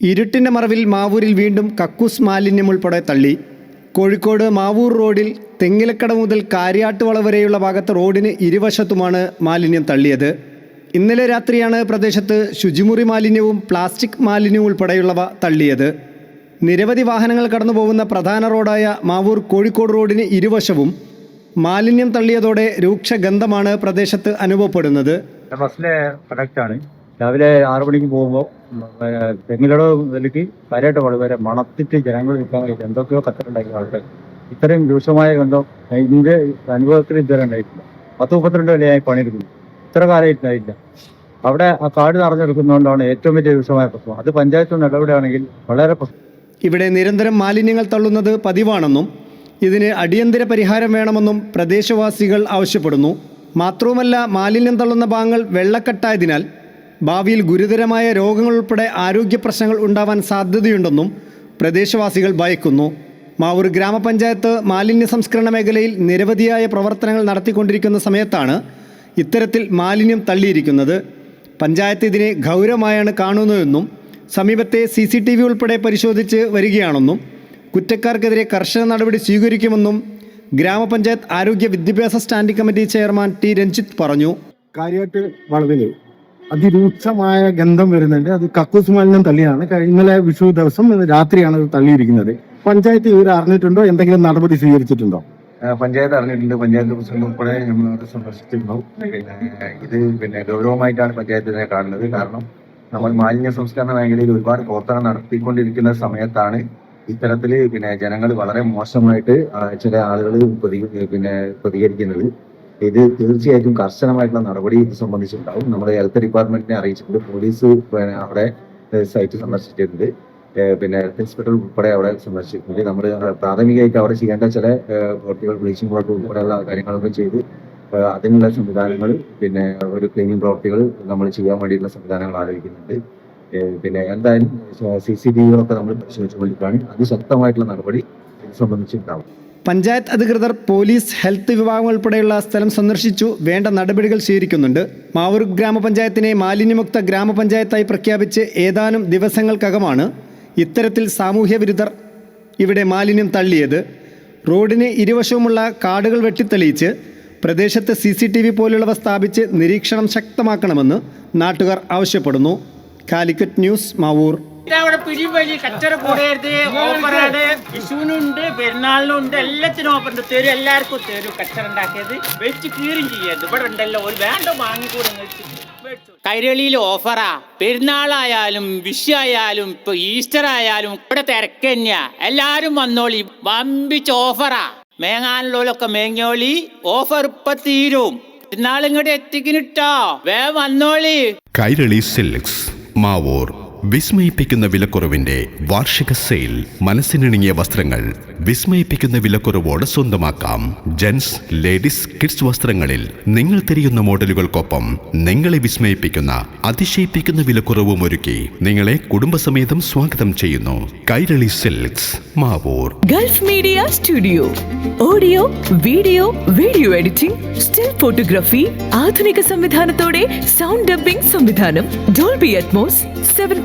ഇരുട്ടിന്റെ മറവിൽ മാവൂരിൽ വീണ്ടും കക്കൂസ് മാലിന്യം ഉൾപ്പെടെ തള്ളി. കോഴിക്കോട് മാവൂർ റോഡിൽ തെങ്ങിലക്കട മുതൽ കാര്യാട്ടുവള വരെയുള്ള ഭാഗത്ത് റോഡിന് ഇരുവശത്തുമാണ് മാലിന്യം തള്ളിയത്. ഇന്നലെ രാത്രിയാണ് പ്രദേശത്ത് ശുചിമുറി മാലിന്യവും പ്ലാസ്റ്റിക് മാലിന്യവും ഉൾപ്പെടെയുള്ളവ തള്ളിയത്. നിരവധി വാഹനങ്ങൾ കടന്നു പോകുന്ന പ്രധാന റോഡായ മാവൂർ കോഴിക്കോട് റോഡിന് ഇരുവശവും മാലിന്യം തള്ളിയതോടെ രൂക്ഷ ഗന്ധമാണ് പ്രദേശത്ത് അനുഭവപ്പെടുന്നത്. രാവിലെ ആറു മണിക്ക് പോകുമ്പോൾ തെങ്ങിലട മുതലേക്ക് കരയിട്ട് വരെ മണത്തിട്ട് ജനങ്ങൾ നിൽക്കാൻ എന്തൊക്കെയോ കത്തിട്ടുണ്ടായി ആൾക്കാർ ഇത്രയും രൂക്ഷമായ ഗന്ധം എന്റെ അനുഭവത്തിൽ ഇതുവരെ ഉണ്ടായിട്ടില്ല. പത്ത് മുപ്പത്തിരണ്ട് വിലയായി പണിയെടുക്കുന്നു. ഇത്ര കാലമായിട്ടില്ല അവിടെ ആ കാട് നിറഞ്ഞെടുക്കുന്നതുകൊണ്ടാണ് ഏറ്റവും വലിയ രൂക്ഷമായ പ്രശ്നം. അത് പഞ്ചായത്ത് നടപടിയാണെങ്കിൽ വളരെ ഇവിടെ നിരന്തരം മാലിന്യങ്ങൾ തള്ളുന്നത് പതിവാണെന്നും ഇതിന് അടിയന്തര പരിഹാരം വേണമെന്നും പ്രദേശവാസികൾ ആവശ്യപ്പെടുന്നു. മാത്രവുമല്ല മാലിന്യം തള്ളുന്ന ഭാഗങ്ങൾ വെള്ളക്കെട്ടായതിനാൽ ഭാവിയിൽ ഗുരുതരമായ രോഗങ്ങൾ ഉൾപ്പെടെ ആരോഗ്യ പ്രശ്നങ്ങൾ ഉണ്ടാവാൻ സാധ്യതയുണ്ടെന്നും പ്രദേശവാസികൾ ഭയക്കുന്നു. മാവൂർ ഗ്രാമപഞ്ചായത്ത് മാലിന്യ സംസ്കരണ മേഖലയിൽ നിരവധിയായ പ്രവർത്തനങ്ങൾ നടത്തിക്കൊണ്ടിരിക്കുന്ന സമയത്താണ് ഇത്തരത്തിൽ മാലിന്യം തള്ളിയിരിക്കുന്നത്. പഞ്ചായത്ത് ഇതിനെ ഗൗരവമായാണ് കാണുന്നതെന്നും സമീപത്തെ സി സി ടി വി ഉൾപ്പെടെ പരിശോധിച്ച് വരികയാണെന്നും കുറ്റക്കാർക്കെതിരെ കർശന നടപടി സ്വീകരിക്കുമെന്നും ഗ്രാമപഞ്ചായത്ത് ആരോഗ്യ വിദ്യാഭ്യാസ standing committee chairman T Ranjith പറഞ്ഞു. കാര്യമായിട്ട് വളവിൽ അതിരൂക്ഷമായ ഗന്ധം വരുന്നുണ്ട്. അത് കക്കൂസ് മാലിന്യം തള്ളിയാണ്. ഇന്നലെ വിഷു ദിവസം രാത്രിയാണ് അത് തള്ളിയിരിക്കുന്നത്. പഞ്ചായത്ത് ഇവർ അറിഞ്ഞിട്ടുണ്ടോ? എന്തെങ്കിലും നടപടി സ്വീകരിച്ചിട്ടുണ്ടോ? പഞ്ചായത്ത് അറിഞ്ഞിട്ടുണ്ട്. പഞ്ചായത്ത് പ്രസിഡന്റ് ഉൾപ്പെടെ നമ്മൾ സന്ദർശിച്ചിരുന്നു പിന്നെ ഇത് പിന്നെ ഗൗരവമായിട്ടാണ് പഞ്ചായത്ത് ഇതിനെ കാണുന്നത്. കാരണം നമ്മൾ മാലിന്യ സംസ്കരണ മേഖലയിൽ ഒരുപാട് പ്രവർത്തനം നടത്തിക്കൊണ്ടിരിക്കുന്ന സമയത്താണ് ഇത്തരത്തിൽ പിന്നെ ജനങ്ങൾ വളരെ മോശമായിട്ട് ചില ആളുകൾ പിന്നെ പ്രതികരിക്കുന്നത്. ഇത് തീർച്ചയായിട്ടും കർശനമായിട്ടുള്ള നടപടി ഇത് സംബന്ധിച്ചുണ്ടാവും. നമ്മുടെ ഹെൽത്ത് ഡിപ്പാർട്ട്മെന്റിനെ അറിയിച്ചിട്ട് പോലീസ് അവിടെ സൈറ്റ് സന്ദർശിച്ചിട്ടുണ്ട്. പിന്നെ ഹെൽത്ത് ഇൻസ്പെക്ടർ ഉൾപ്പെടെ അവിടെ സന്ദർശിച്ചിട്ടുണ്ട്. നമ്മൾ പ്രാഥമികമായിട്ട് അവിടെ ചെയ്യേണ്ട ചില പ്രവൃത്തികൾ ബ്ലീച്ചിങ് പൗഡർ ഉൾപ്പെടെയുള്ള കാര്യങ്ങളൊക്കെ ചെയ്ത് അതിനുള്ള സംവിധാനങ്ങൾ പിന്നെ ഒരു ക്ലീനിങ് പ്രവൃത്തികൾ നമ്മൾ ചെയ്യാൻ വേണ്ടിയിട്ടുള്ള സംവിധാനങ്ങൾ ആലോചിക്കുന്നുണ്ട്. പിന്നെ എന്തായാലും സി സി ടി വികളൊക്കെ നമ്മൾ പരിശോധിച്ചുകൊണ്ടിരിക്കുകയാണ്. അതിശക്തമായിട്ടുള്ള നടപടി ഇത് സംബന്ധിച്ചുണ്ടാവും. പഞ്ചായത്ത് അധികൃതർ പോലീസ് ഹെൽത്ത് വിഭാഗം ഉൾപ്പെടെയുള്ള സ്ഥലം സന്ദർശിച്ചു. വേണ്ട നടപടികൾ സ്വീകരിക്കുന്നുണ്ട്. മാവൂർ ഗ്രാമപഞ്ചായത്തിനെ മാലിന്യമുക്ത ഗ്രാമപഞ്ചായത്തായി പ്രഖ്യാപിച്ച് ഏതാനും ദിവസങ്ങൾക്കകമാണ് ഇത്തരത്തിൽ സാമൂഹ്യ വിരുദ്ധർ ഇവിടെ മാലിന്യം തള്ളിയത്. റോഡിന് ഇരുവശവുമുള്ള കാടുകൾ വെട്ടിത്തെളിയിച്ച് പ്രദേശത്ത് സി സി ടി വി പോലുള്ളവ സ്ഥാപിച്ച് നിരീക്ഷണം ശക്തമാക്കണമെന്ന് നാട്ടുകാർ ആവശ്യപ്പെടുന്നു. കാലിക്കറ്റ് ന്യൂസ് മാവൂർ. അവിടെ പിടിവലി കച്ചറ കൂടരുത് ഓഫറാണ് വിഷുവിനുണ്ട് പെരുന്നാളിനുണ്ട് എല്ലാത്തിനും ഓഫർ ഉണ്ട്. തരും എല്ലാവർക്കും തരും കച്ചറ ഉണ്ടാക്കിയത്. വെച്ച് കീറും ചെയ്യരുത്. ഇവിടെ ഉണ്ടല്ലോ ഒരു വേണ്ട വാങ്ങിക്കൂടെ കൈരളിയിൽ ഓഫറാ പെരുന്നാളായാലും വിഷു ആയാലും ഇപ്പൊ ഈസ്റ്റർ ആയാലും ഇവിടെ തിരക്ക് തന്നെയാ. എല്ലാരും വന്നോളി. വമ്പിച്ച് ഓഫറാ മേങ്ങാനുള്ളവരൊക്കെ മേങ്ങോളി ഓഫർ ഇപ്പൊ തീരും. പെരുന്നാളിങ്ങോട്ട് എത്തിക്കിനിട്ടോ വേ വന്നോളി. കൈരളി സിൽക്സ് മാവൂർ. വിസ്മയിപ്പിക്കുന്ന വിലക്കുറവിന്റെ വാർഷിക സെയിൽ മനസ്സിനിണങ്ങിയ വസ്ത്രങ്ങൾ വിസ്മയിപ്പിക്കുന്ന വിലക്കുറവോട് സ്വന്തമാക്കാം. ജെൻസ് ലേഡീസ് കിഡ്സ് വസ്ത്രങ്ങളിൽ നിങ്ങൾ തിരിയുന്ന മോഡലുകൾക്കൊപ്പം നിങ്ങളെ വിസ്മയിപ്പിക്കുന്ന അതിശയിപ്പിക്കുന്ന വിലക്കുറവും ഒരുക്കി നിങ്ങളെ കുടുംബസമേതം സ്വാഗതം ചെയ്യുന്നു. Kairali silks Mavoor. Gulf media studio. Audio video video editing still photography ആധുനിക സംവിധാനത്തോടെ സൗണ്ട് ഡബ്ബിംഗ് സംവിധാനം. Dolby Atmos seven